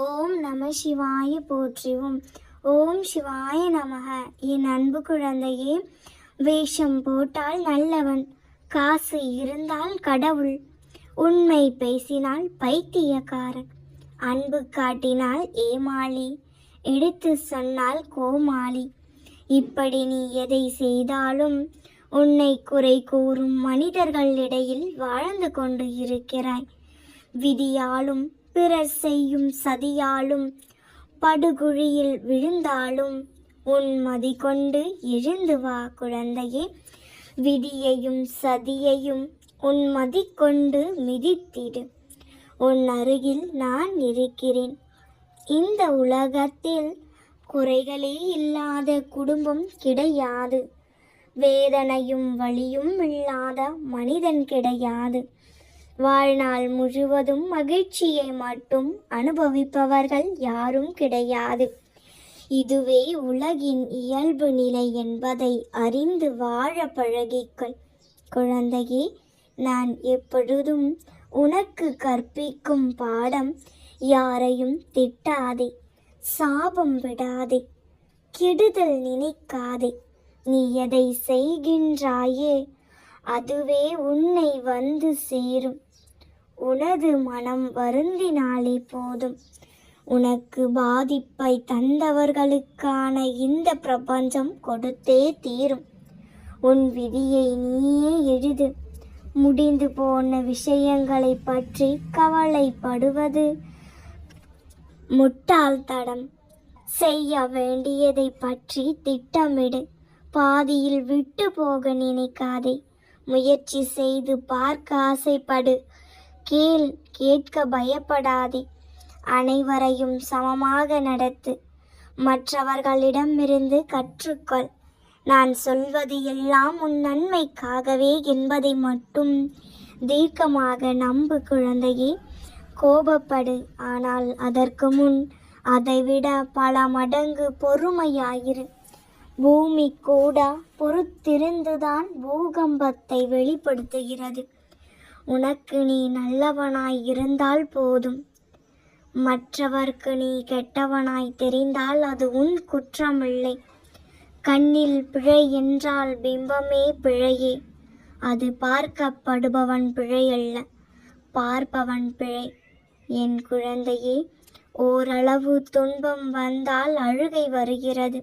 ஓம் நம சிவாய போற்றிவோம். ஓம் சிவாய நமக. என் அன்பு குழந்தையே வேஷம் போட்டால் நல்லவன் காசு இருந்தால் கடவுள். உண்மை பேசினால் பைத்தியக்காரன் அன்பு காட்டினால் ஏமாளி எடுத்து சொன்னால் கோமாளி. இப்படி நீ எதை செய்தாலும் உன்னை குறை கூறும் மனிதர்களிடையில் வாழ்ந்து கொண்டு இருக்கிறாய். விதியாலும் பிறர் செய்யும் சதியாலும் படுகுழியில் விழுந்தாலும் உன் மதி கொண்டு எழுந்து வா குழந்தையே. விதியையும் சதியையும் உன் மதி கொண்டு மிதித்திடு. உன் அருகில் நான் இருக்கிறேன். இந்த உலகத்தில் குறைகளே இல்லாத குடும்பம் கிடையாது. வேதனையும் வலியும் இல்லாத மனிதன் கிடையாது. வாழ்நாள் முழுவதும் மகிழ்ச்சியை மட்டும் அனுபவிப்பவர்கள் யாரும் கிடையாது. இதுவே உலகின் இயல்பு நிலை என்பதை அறிந்து வாழ பழகிக்கொள். குழந்தையே நான் எப்பொழுதும் உனக்கு கற்பிக்கும் பாடம் யாரையும் திட்டாதே சாபம் விடாதே கெடுதல் நினைக்காதே. நீ எதை செய்கின்றாயே அதுவே உன்னை வந்து சேரும். உனது மனம் வருந்தினாலே போதும். உனக்கு பாதிப்பை தந்தவர்களுக்கான இந்த பிரபஞ்சம் கொடுத்தே தீரும். உன் விதியை நீயே எழுது. முடிந்து போன விஷயங்களை பற்றி கவலைப்படுவது முட்டாள்தடம் செய்ய வேண்டியதை பற்றி திட்டமிடு. பாதியில் விட்டு போக நினைக்காதே. முயற்சி செய்து பார்க்க ஆசைப்படு. கேள் கேட்க பயப்படாதே. அனைவரையும் சமமாக நடத்து. மற்றவர்களிடமிருந்து கற்றுக்கொள். நான் சொல்வது எல்லாம் உன் நன்மைக்காகவே என்பதை மட்டும் தீர்க்கமாக நம்பு குழந்தையே. கோபப்படு. ஆனால் அதற்கு முன் அதைவிட பல மடங்கு பொறுமையாயிரு. பூமி கூட பொறுத்திருந்துதான் பூகம்பத்தை வெளிப்படுத்துகிறது. உனக்கு நீ நல்லவனாய் இருந்தால் போதும். மற்றவர்க்கு நீ கெட்டவனாய் தெரிந்தால் அது உன் குற்றமில்லை. கண்ணில் பிழை என்றால் பிம்பமே பிழையே. அது பார்க்கப்படுபவன் பிழை அல்ல பார்ப்பவன் பிழை. என் குழந்தையே ஓரளவு துன்பம் வந்தால் அழுகை வருகிறது.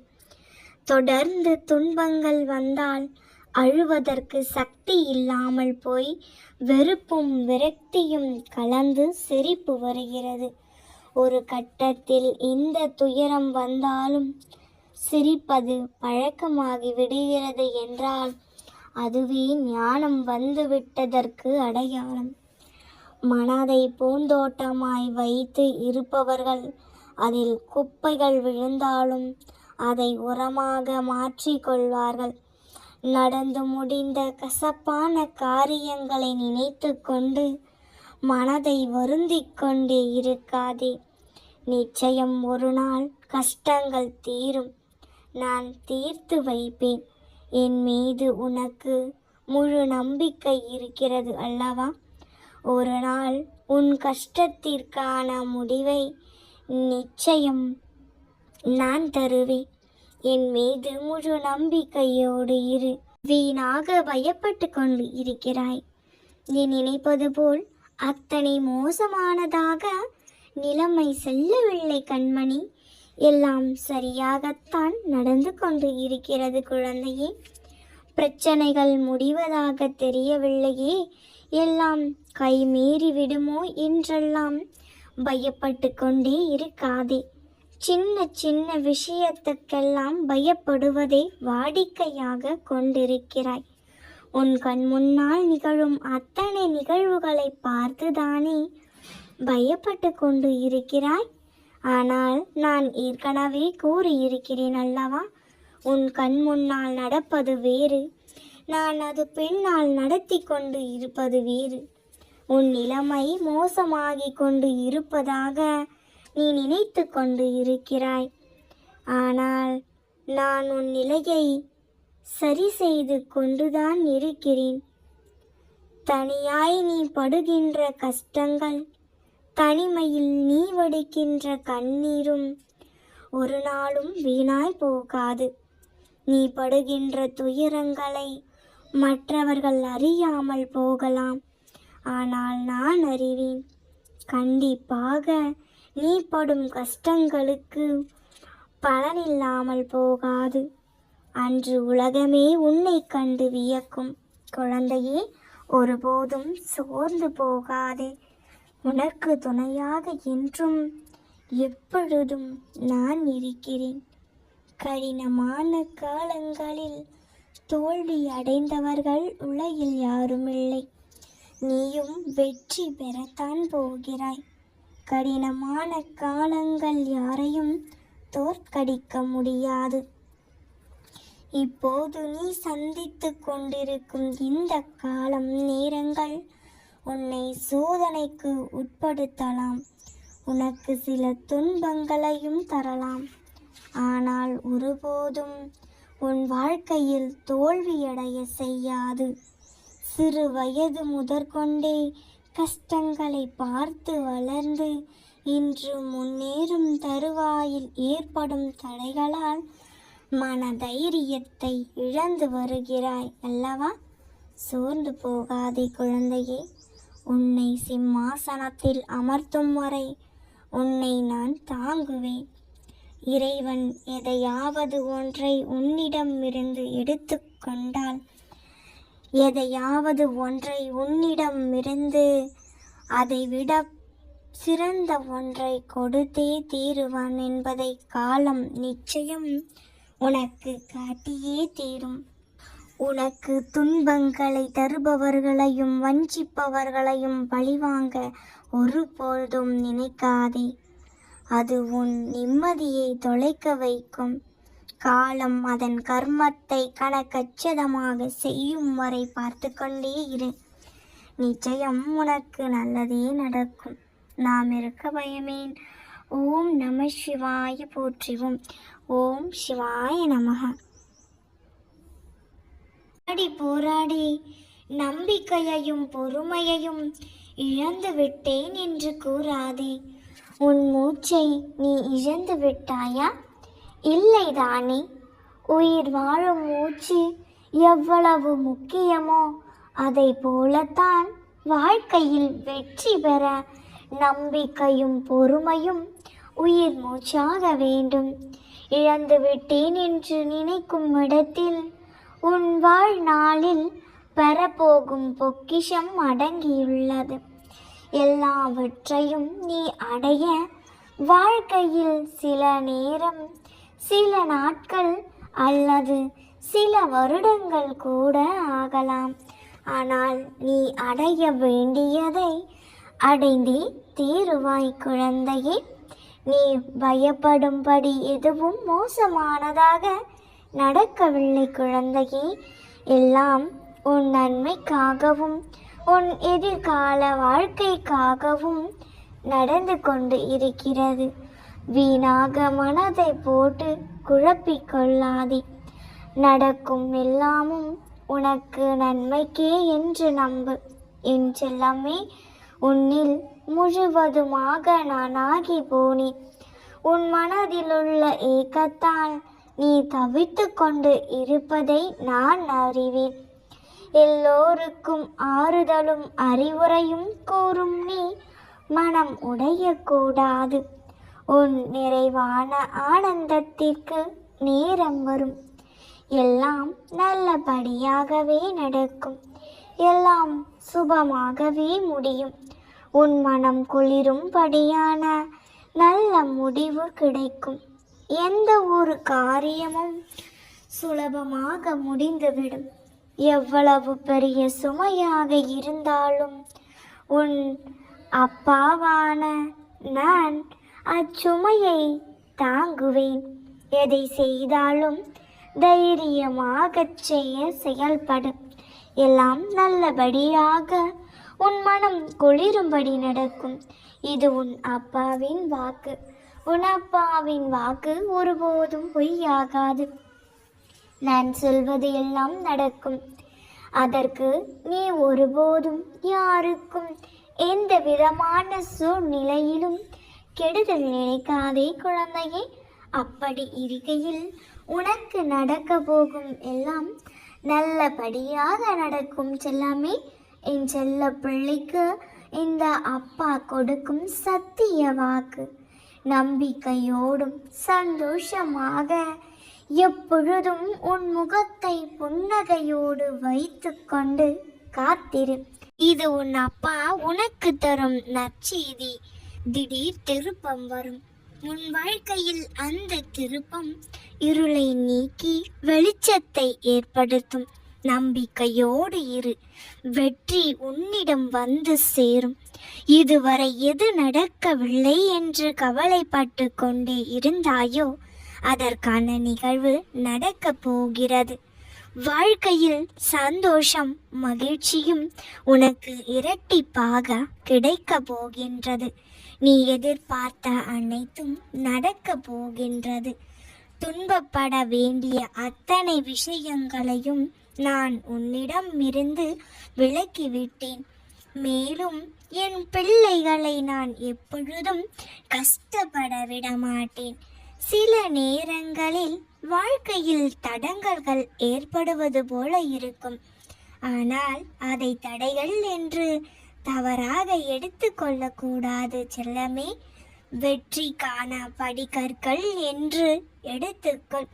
தொடர்ந்து துன்பங்கள் வந்தால் அழுவதற்கு சக்தி இல்லாமல் போய் வெறுப்பும் விரக்தியும் கலந்து சிரிப்பு வருகிறது. ஒரு கட்டத்தில் இந்த துயரம் வந்தாலும் சிரிப்பது பழக்கமாகி விடுகிறது என்றால் அதுவே ஞானம் வந்துவிட்டதற்கு அடையாளம். மனதை பூந்தோட்டமாய் வைத்து இருப்பவர்கள் அதில் குப்பைகள் விழுந்தாலும் அதை உரமாக மாற்றிக்கொள்வார்கள் நடந்து முடிந்த கசப்பான காரியங்களை நினைத்து கொண்டு மனதை வருந்திக் கொண்டே இருக்காதே. நிச்சயம் ஒரு நாள் கஷ்டங்கள் தீரும். நான் தீர்த்து வைப்பேன். என் மீது உனக்கு முழு நம்பிக்கை இருக்கிறது அல்லவா? ஒரு நாள் உன் கஷ்டத்திற்கான முடிவை நிச்சயம் நான் தருவேன். என் மீது முழு நம்பிக்கையோடு இரு. வீணாக பயப்பட்டு கொண்டு இருக்கிறாய். நீ நினைப்பது போல் அத்தனை மோசமானதாக நிலைமை செல்லவில்லை கண்மணி. எல்லாம் சரியாகத்தான் நடந்து கொண்டு இருக்கிறது குழந்தையே. பிரச்சனைகள் முடிவதாக தெரியவில்லையே. எல்லாம் கைமீறி விடுமோ என்றெல்லாம் பயப்பட்டு கொண்டே இருக்காதே. சின்ன சின்ன விஷயத்துக்கெல்லாம் பயப்படுவதை வாடிக்கையாக கொண்டிருக்கிறாய். உன் கண் முன்னால் நிகழும் அத்தனை நிகழ்வுகளை பார்த்துதானே பயப்பட்டு கொண்டு இருக்கிறாய்? ஆனால் நான் ஏற்கனவே கூறியிருக்கிறேன் அல்லவா? உன் கண் முன்னால் நடப்பது வேறு. நான் அது பின்னால் நடத்தி கொண்டு இருப்பது வேறு. உன் நிலைமை மோசமாகிக் கொண்டு இருப்பதாக நீ நினைத்து கொண்டு இருக்கிறாய். ஆனால் நான் உன் நிலையை சரி செய்து கொண்டுதான் இருக்கிறேன். தனியாய் நீ படுகின்ற கஷ்டங்கள் தனிமையில் நீ வடிக்கின்ற கண்ணீரும் ஒரு நாளும் வீணாய் போகாது. நீ படுகின்ற துயரங்களை மற்றவர்கள் அறியாமல் போகலாம். ஆனால் நான் அறிவேன் கண்டிப்பாக நீ படும் கஷ்டங்களுக்கு பலனில்லாமல் போகாது. அன்று உலகமே உன்னை கண்டு வியக்கும். குழந்தையே ஒருபோதும் சோர்ந்து போகாதே. உனக்கு துணையாக என்றும் எப்பொழுதும் நான் இருக்கிறேன். கடினமான காலங்களில் தோல்வி அடைந்தவர்கள் உலகில் யாருமில்லை. நீயும் வெற்றி பெறத்தான் போகிறாய். கடினமான காலங்கள் யாரையும் தோற்கடிக்க முடியாது. இப்போது நீ சந்தித்து கொண்டிருக்கும் இந்த காலம் நேரங்கள் உன்னை சோதனைக்கு உட்படுத்தலாம். உனக்கு சில துன்பங்களையும் தரலாம். ஆனால் ஒருபோதும் உன் வாழ்க்கையில் தோல்வியடைய செய்யாது. சிறு வயது முதற்கொண்டே கஷ்டங்களை பார்த்து வளர்ந்து இன்று முன்னேறும் தருவாயில் ஏற்படும் தடைகளால் மன தைரியத்தை இழந்து வருகிறாய் அல்லவா? சோர்ந்து போகாதே குழந்தையே. உன்னை சிம்மாசனத்தில் அமர்த்தும் வரை உன்னை நான் தாங்குவேன். இறைவன் எதையாவது ஒன்றை உன்னிடமிருந்து எடுத்துக்கொண்டால் எதையாவது ஒன்றை உன்னிடம் இருந்து அதை விட சிறந்த ஒன்றை கொடுத்தே தீருவான் என்பதை காலம் நிச்சயம் உனக்கு காட்டியே தீரும். உனக்கு துன்பங்களை தருபவர்களையும் வஞ்சிப்பவர்களையும் பழிவாங்க ஒருபொழுதும் நினைக்காதே. அது உன் நிம்மதியை தொலைக்க வைக்கும். காலம் அதன் கர்மத்தை கணக்கச்சிதமாக செய்யும் வரை பார்த்து கொண்டே இரு. நிச்சயம் உனக்கு நல்லதே நடக்கும். நாம் இருக்க பயமேன். ஓம் நம சிவாய போற்றிவோம். ஓம் சிவாய நமக போராடி போராடி நம்பிக்கையையும் பொறுமையையும் இழந்து விட்டேன் என்று கூறாதே. உன் மூச்சை நீ இழந்து விட்டாயா? இல்லை தானே உயிர் வாழும் மூச்சு எவ்வளவு முக்கியமோ அதை போலத்தான் வாழ்க்கையில் வெற்றி பெற நம்பிக்கையும் பொறுமையும் உயிர் மூச்சாக வேண்டும். இழந்து விட்டேன் என்று நினைக்கும் இடத்தில் உன் வாழ்நாளில் பெறப்போகும் பொக்கிஷம் அடங்கியுள்ளது. எல்லாவற்றையும் நீ அடைய வாழ்க்கையில் சில நேரம் சில நாட்கள் அல்லது சில வருடங்கள் கூட ஆகலாம். ஆனால் நீ அடைய வேண்டியதை அடைந்தே தீருவாய் குழந்தையே. நீ பயப்படும்படி எதுவும் மோசமானதாக நடக்கவில்லை குழந்தையே. எல்லாம் உன் நன்மைக்காகவும் உன் எதிர்கால வாழ்க்கைக்காகவும் நடந்து கொண்டு இருக்கிறது. வீணாக மனதை போட்டு குழப்பிக் கொள்ளாதே. நடக்கும் எல்லாமும் உனக்கு நன்மைக்கே என்று நம்பு. என் செல்லமே உன்னில் முழுவதுமாக நான் ஆகி போனேன் உன் மனதிலுள்ள ஏக்கத்தால் நீ தவித்து கொண்டு இருப்பதை நான் அறிவேன். எல்லோருக்கும் ஆறுதலும் அறிவுரையும் கூறும் நீ மனம் உடையக்கூடாது உன் நிறைவான ஆனந்தத்திற்கு நேரம் வரும். எல்லாம் நல்லபடியாகவே நடக்கும். எல்லாம் சுபமாகவே முடியும். உன் மனம் குளிரும்படியான நல்ல முடிவு கிடைக்கும். எந்த ஒரு காரியமும் சுலபமாக முடிந்துவிடும். எவ்வளவு பெரிய சுமையாக இருந்தாலும் உன் அப்பாவான நான் அச்சுமையை தாங்குவேன். எதை செய்தாலும் தைரியமாகச் செய்ய செயல்படும். எல்லாம் நல்லபடியாக உன் மனம் குளிரும்படி நடக்கும். இது உன் அப்பாவின் வாக்கு. உன் அப்பாவின் வாக்கு ஒருபோதும் பொய்யாகாது. நான் சொல்வது எல்லாம் நடக்கும். அதற்கு நீ ஒருபோதும் யாருக்கும் எந்த விதமான சூழ்நிலையிலும் கெடுதல் நினைக்காதே குழந்தையே. அப்படி இருக்கையில் உனக்கு நடக்க போகும் எல்லாம் நல்லபடியாக நடக்கும் செல்லாமே. என் செல்ல பிள்ளைக்கு இந்த அப்பா கொடுக்கும் சத்திய வாக்கு. நம்பிக்கையோடும் சந்தோஷமாக எப்பொழுதும் உன் முகத்தை புன்னகையோடு வைத்துக்கொண்டு காத்திரு. இது உன் அப்பா உனக்கு தரும் நற்செய்தி. திடீர் திருப்பம் வரும். உன் வாழ்க்கையில் அந்த திருப்பம் இருளை நீக்கி வெளிச்சத்தை ஏற்படுத்தும். நம்பிக்கையோடு இரு. வெற்றி உன்னிடம் வந்து சேரும். இதுவரை எது நடக்கவில்லை என்று கவலைப்பட்டு கொண்டே இருந்தாயோ அதற்கான நிகழ்வு நடக்க போகிறது. வாழ்க்கையில் சந்தோஷம் மகிழ்ச்சியும் உனக்கு இரட்டிப்பாக கிடைக்கப் போகின்றது. நீ எதிர்பார்த்த அனைத்தும் நடக்கப் போகின்றது. துன்பப்பட வேண்டிய அத்தனை விஷயங்களையும் நான் உன்னிடம் இருந்து விலக்கிவிட்டேன். மேலும் என் பிள்ளைகளை நான் எப்பொழுதும் கஷ்டப்பட விட மாட்டேன். சில நேரங்களில் வாழ்க்கையில் தடங்கல்கள் ஏற்படுவது போல இருக்கும். ஆனால் அதை தடைகள் என்று தவறாக எடுத்துக்கொள்ளக்கூடாது செல்லமே. வெற்றிக்கான படிக்கற்கள் என்று எடுத்துக்கொள்.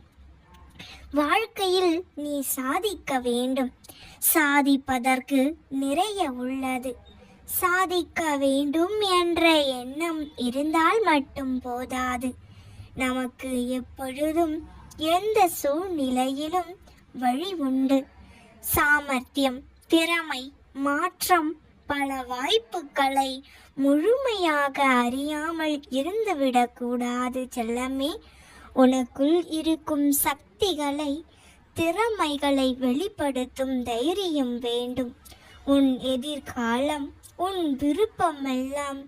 வாழ்க்கையில் நீ சாதிக்க வேண்டும். சாதிப்பதற்கு நிறைய உள்ளது. சாதிக்க வேண்டும் என்ற எண்ணம் இருந்தால் மட்டும் போதாது. நமக்கு எப்பொழுதும் எந்த சூழ்நிலையிலும் வழி உண்டு. சாமர்த்தியம் திறமை மாற்றம் பல வாய்ப்புகளை முழுமையாக அறியாமல் இருந்துவிடக்கூடாது செல்லமே. உனக்குள் இருக்கும் சக்திகளை திறமைகளை வெளிப்படுத்தும் தைரியம் வேண்டும். உன் எதிர்காலம் உன் விருப்பமெல்லாம்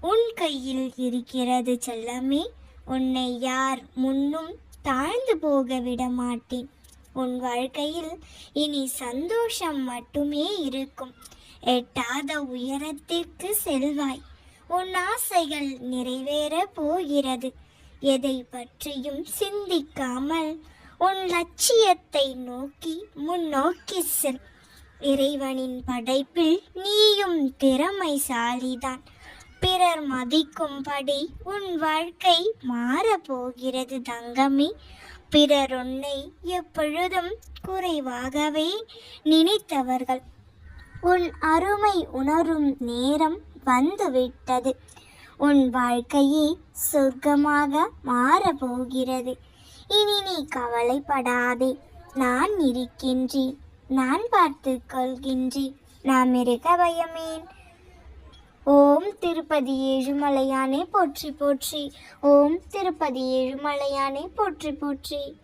உன் கையில் இருக்கிறது செல்லமே. உன்னை யார் முன்னும் தாழ்ந்து போக விட மாட்டேன் உன் வாழ்க்கையில் இனி சந்தோஷம் மட்டுமே இருக்கும். எட்டாத உயரத்திற்கு செல்வாய். உன் ஆசைகள் நிறைவேற போகிறது. எதை பற்றியும் சிந்திக்காமல் உன் லட்சியத்தை நோக்கி முன்னோக்கி செல். இறைவனின் படைப்பில் நீயும் திறமைசாலிதான். பிறர் மதிக்கும்படி உன் வாழ்க்கை மாறப்போகிறது தங்கமே. பிறர் உன்னை எப்பொழுதும் குறைவாகவே நினைத்தவர்கள். உன் அருமை உணரும் நேரம் வந்துவிட்டது. உன் வாழ்க்கையே சொர்க்கமாக மாறப்போகிறது. இனி நீ கவலைப்படாதே. நான் இருக்கின்றேன். நான் பார்த்து கொள்கின்றேன். நாம் இருக்க பயமேன் ஓம் திருப்பதி ஏழுமலையானே போற்றி போற்றி. ஓம் திருப்பதி ஏழுமலையானே போற்றி போற்றி.